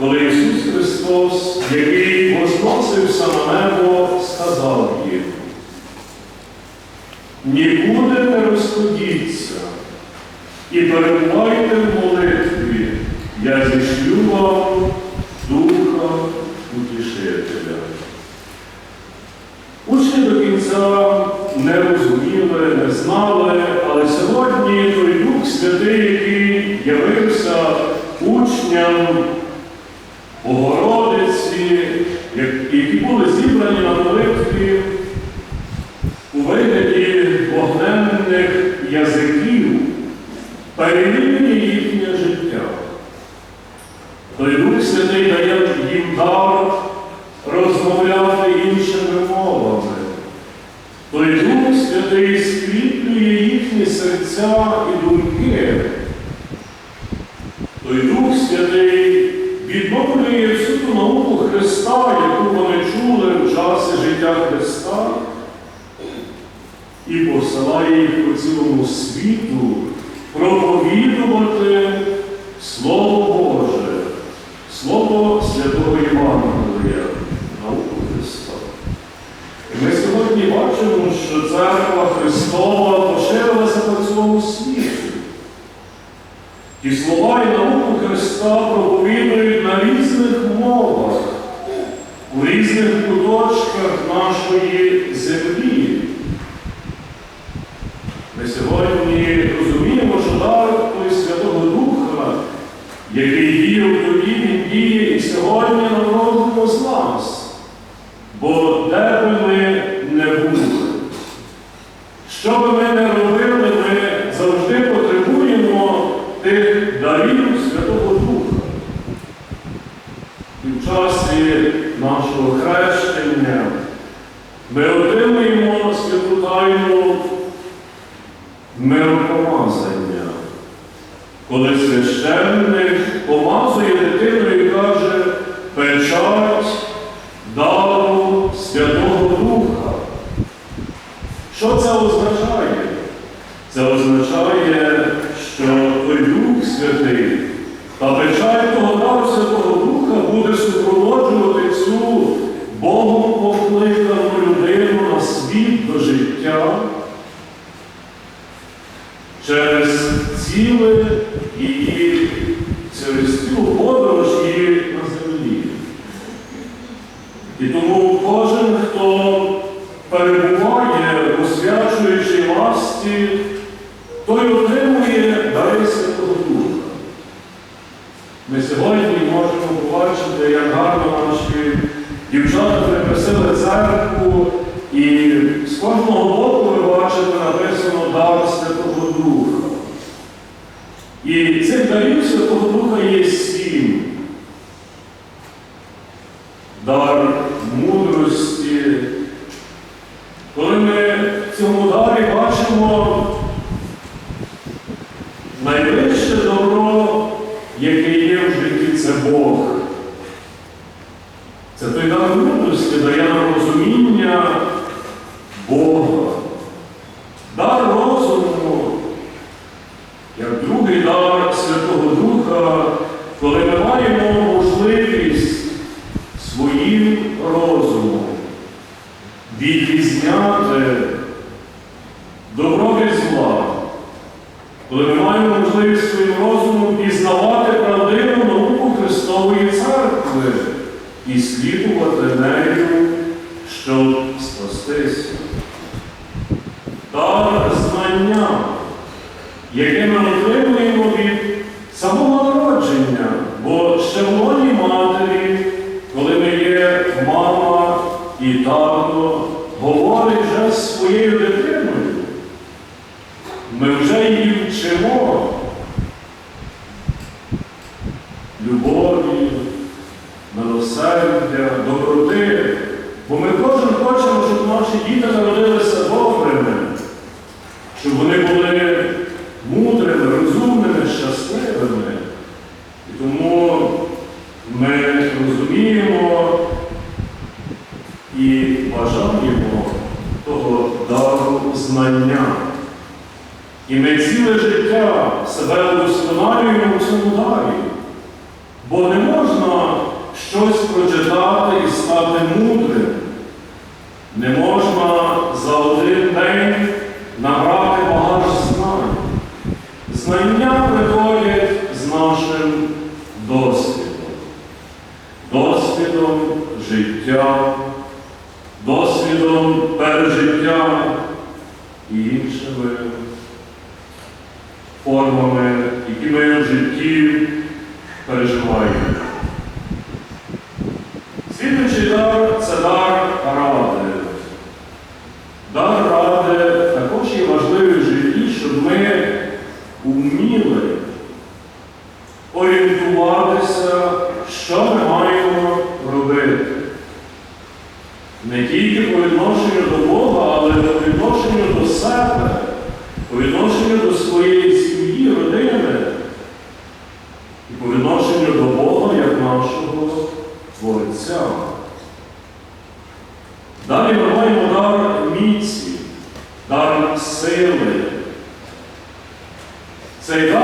коли Ісус Христос, який возносився на небо, сказав їм, нікуди не розходіться і перебувайте в молитві, я зішлю вам Духа Утішителя. Учні до кінця не розуміли, не знали, але сьогодні той Дух Святий, який явився учням Богородиці, як- які були зібрані на молитві у вигляді вогненних язиків, і посилає їх по цілому світу проповідувати Слово Боже, Слово Святого Євангелія, науку Христа. І ми сьогодні бачимо, що церква Христова поширилася по цілому світу. Ті слова і науку Христа проповідують на різних мовах, у різних куточках нашої землі. Ми розуміємо, що дар Святого Духа, який діяв тоді, він діє і сьогодні на кожному з нас. Бо де би ми не були, що би ми не робили, ми завжди потребуємо тих дарів Святого Духа. І в часі нашого хрещення ми отримуємо святу тайну миропомазання, коли священник помазує дитину і каже печать дару Святого Духа. Що це означає? Це означає, що той Дух Святий та печать того дару Святого Духа буде супроводжувати цю Богом покликану людину на світ до життя через ціле її, через цю подорож її на землі. І кожен, хто перебуває, освячуючи ласті, той отримує дари Святого Духа. Ми сьогодні можемо побачити, як гарно наші дівчата прикрасили церкву, і з кожного боку ви бачите написано дар Святого Духа. І цих дарів Святого Духа є сім. Дар мудрості. Коли ми в дарі бачимо найвище добро, яке є в житті, це Бог. Це той дар мудрості дає нам розуміння Бога. Дар розуму, як другий дар Святого Духа, коли ми маємо можливість своїм розумом відрізняти добро від зла, коли ми маємо можливість своїм розумом пізнавати правдиву науку Христової церкви і слідувати нею, щоб спастися. Дар знання, яке ми отримуємо від самого народження, бо ще в матері, коли ми є мама і тато, говорить вже своєю дитиною. Ми вже її вчимо любові, милосердя, доброти. Бо ми кожен хочемо, щоб наші діти народилися добрими, щоб вони були мудрими, розумними, щасливими. І тому ми розуміємо і бажаємо того дару знання. І ми ціле життя себе удосконалюємо в цьому дарі. Бо не можна щось прочитати і стати мудрим. Не можна за один день набрати багаж знань. Знання приходять з нашим досвідом, досвідом життя, досвідом пережиття і іншими формами, які ми в житті переживаємо. Слідуючий дар це дар ради. Дар ради також є важливий в житті, щоб ми вміли орієнтуватися, що ми маємо робити. Не тільки по відношенню до Бога, але по відношенню до себе, по відношенню до своєї сім'ї, родини і по відношенню до Бога як нашого Творця. Далі ми маємо дар міці, дар сили.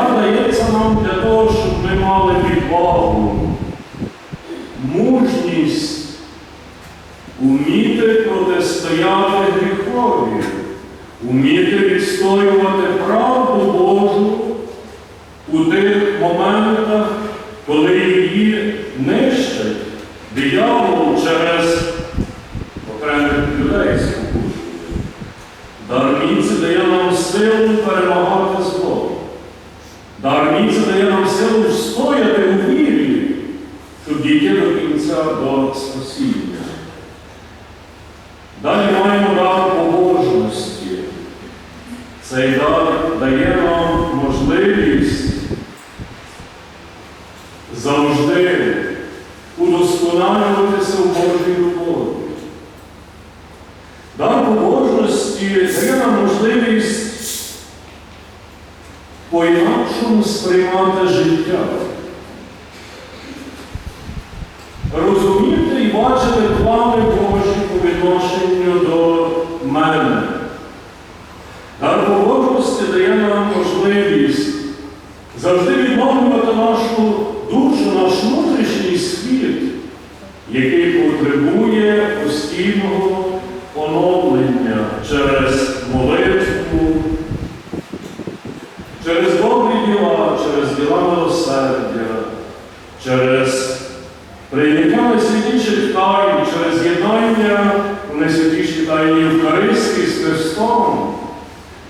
Цей дається нам для того, щоб ми мали відвагу, мужність, уміти протистояти гріхові, уміти відстоювати правду Божу у тих моментах, коли її нищать диявол через щоб дійти до кінця до спасіння. Далі маємо дар побожності. Цей дар дає нам можливість завжди удосконалюватися в Божій любові. Дар побожності дає нам можливість по-інакшому сприймати життя. Розуміти і бачити плани Божі по відношенню до мене. Дар побожності дає нам можливість завжди відновлювати нашу душу, наш внутрішній світ, який потребує постійного оновлення через молитву, через добрі діла, через діла милосердя, через прийняття найсвятіших тайн, через єднання у найсвятішій тайні Євхаристії з Христом,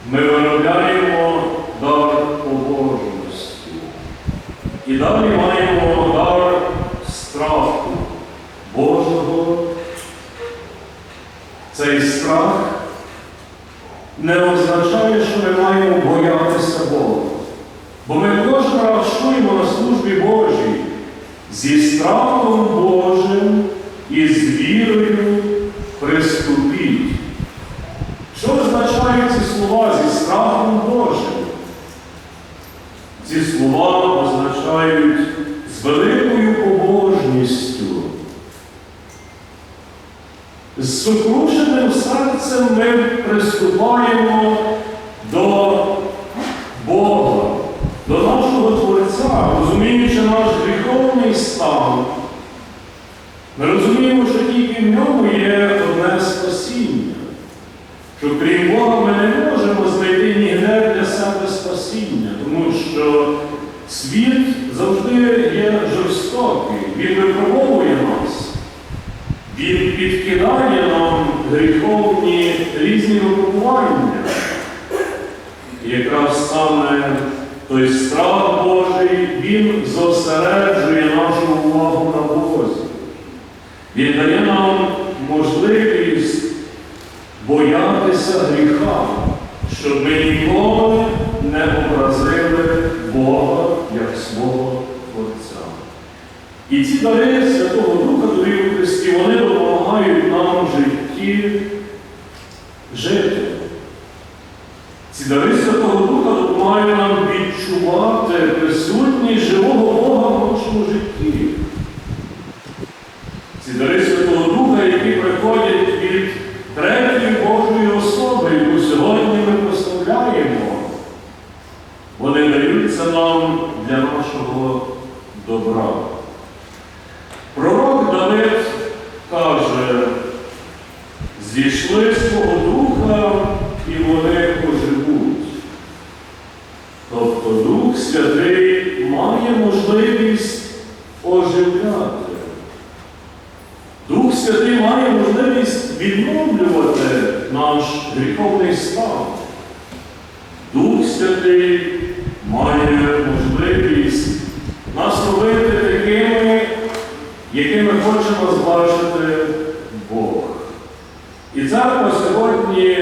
ми виробляємо дар побожності. І далі маємо дар страху Божого. Цей страх не означає, що ми маємо боятися Бога. Бо ми кожен раз чуємо на службі Божій зі страхом Божим і з вірою приступіть. Що означають ці слова зі страхом Божим? Ці слова означають з великою побожністю. З сукрушеним серцем ми приступаємо до Бога, до нашого Творця, розуміючи наш гріховний стан. Ми розуміємо, що тільки в ньому є одне спасіння, що крім Бога ми не можемо знайти ніде для себе спасіння, тому що світ завжди є жорстокий, він випробовує нас. Він підкидає нам гріховні різні випробування. Якраз саме той страх Божий, він зосереджує нашу увагу на Бозі. Він дає нам можливість боятися гріха, щоб ми ніколи не образили Бога свого Творця. І ці дари Святого Духа дорі у Христі, вони допомагають нам в житті жити. Ці дари Святого Духа допомагають нам відчувати присутність живого Бога в нашому житті. Дух Святий має можливість оживляти. Дух Святий має можливість відновлювати наш гріховний стан. Дух Святий має можливість нас робити такими, якими хочемо нас Бог. І церква сьогодні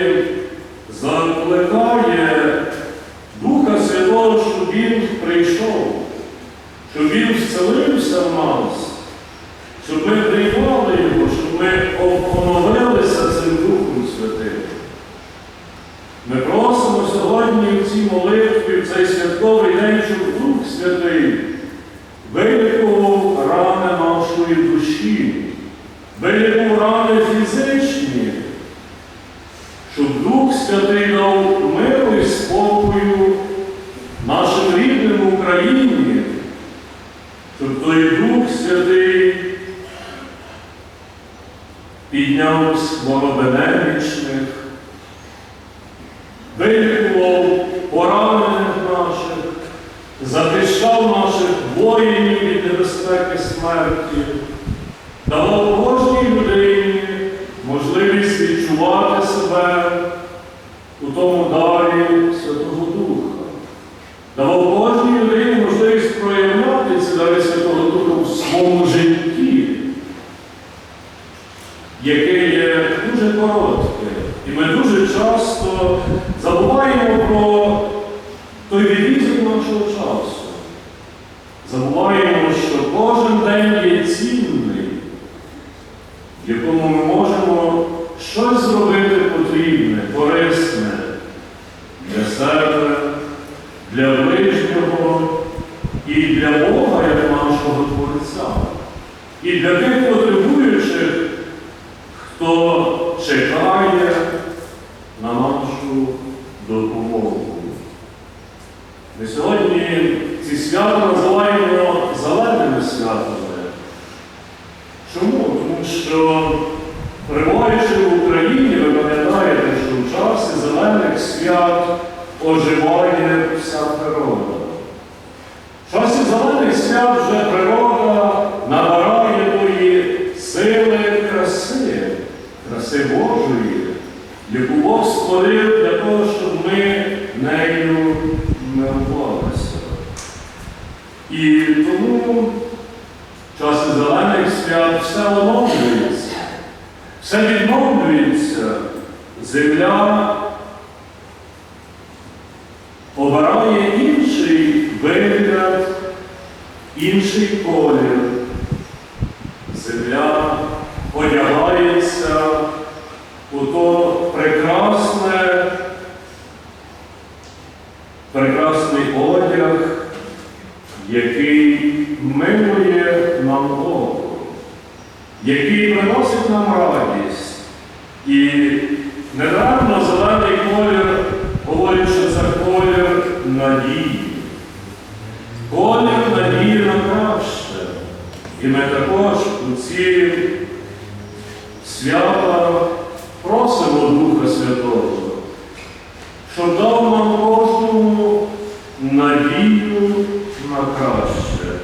закликає. Прийшов, щоб Він вселився в нас, щоб ми приймали Його, щоб ми оновилися цим Духом Святим. Ми просимо сьогодні в цій молитві, в цей святковий день, щоб Дух Святий вилікував рани нашої душі, вилікував рани фізичні, щоб Дух Святий дав миру і спокою нашим рідним в Україні, щоб той Дух Святий підняв хворобенемічних, вилікував поранених наших, захищав наших воїнів від небезпеки смерті, давав кожній людині можливість відчувати себе у тому дарі Святого Духа. Давав кожній людині можливість проявляти ці дари Святого Духа в своєму житті, яке є дуже коротке. І ми дуже часто забуваємо про той відрізок нашого часу. Забуваємо, що кожен день є цінний, в якому ми можемо щось зробити потрібне, корисне для себе, для ближнього і для Бога, як нашого Творця. І для тих потребуючих, хто чекає на нашу допомогу. Ми сьогодні ці свята називаємо зеленими святами. Чому? Тому що, перебуваючи в Україні, ви пам'ятаєте, що в часі зелених свят оживає вся природа. В часі зелених свят вже природа набирає тої сили краси, краси Божої, яку Бог створив для того, щоб ми нею милувалися. І тому часи зелених свят все оновлюється, все відновлюється. Земля обирає інший вигляд, інший колір. Який приносить нам радість. І недарно зелений колір говорить, що це колір надії. Колір надії на краще. І ми також у ці свята просимо Духа Святого, щоб дав нам кожному надію на краще.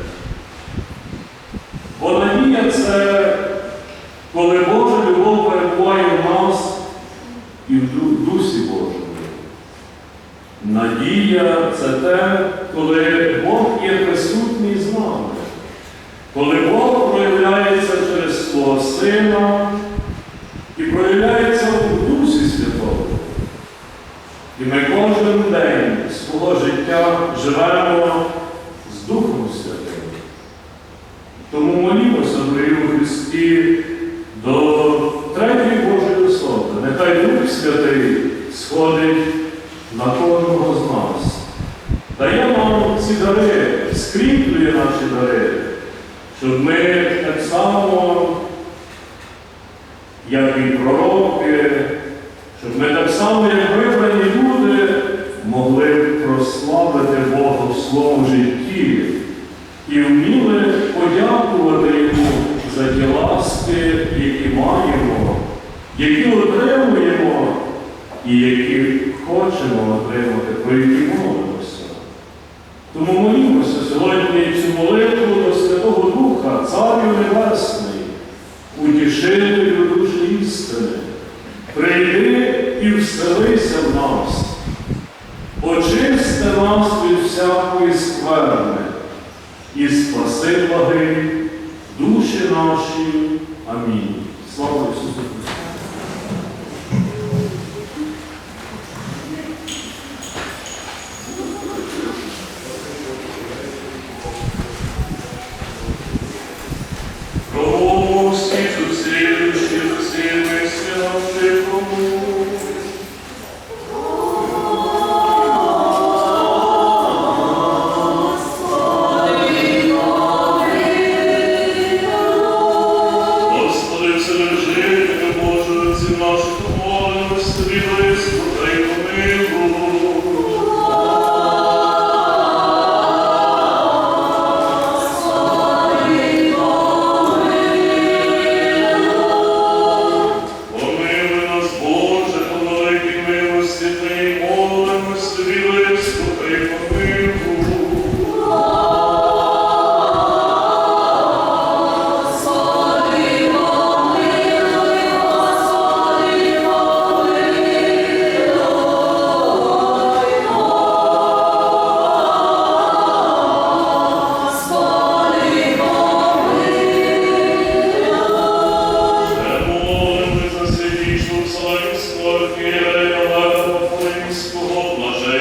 Бо надія це коли Божа любов перебуває в нас і в Ду- Дусі Божому. Надія це те, коли Бог є присутній з нами, коли Бог проявляється через свого Сина і проявляється у Дусі Святого. І ми кожен день свого життя живемо з Духом Святим. Тому молімося, дорогі у Христі, до третьої Божої особи. Нехай Дух Святий сходить на кожного з нас. Дає нам ці дари, скріплює наші дари, щоб ми так само, як і пророки, щоб ми так само, як вибрані люди, могли прославити Бога в своєму житті і вміли подякувати Йому за ті ласки, які маємо, які отримуємо і які хочемо отримати, про які молимося. Тому молімося сьогодні цю молитву до Святого Духа, Царю Небесний, утішителю душі істини. Прийди і вселися в нас, очисти нас від всякої скверни і спаси благи душі наші. Амінь. Слава Ісусу! povo, nós já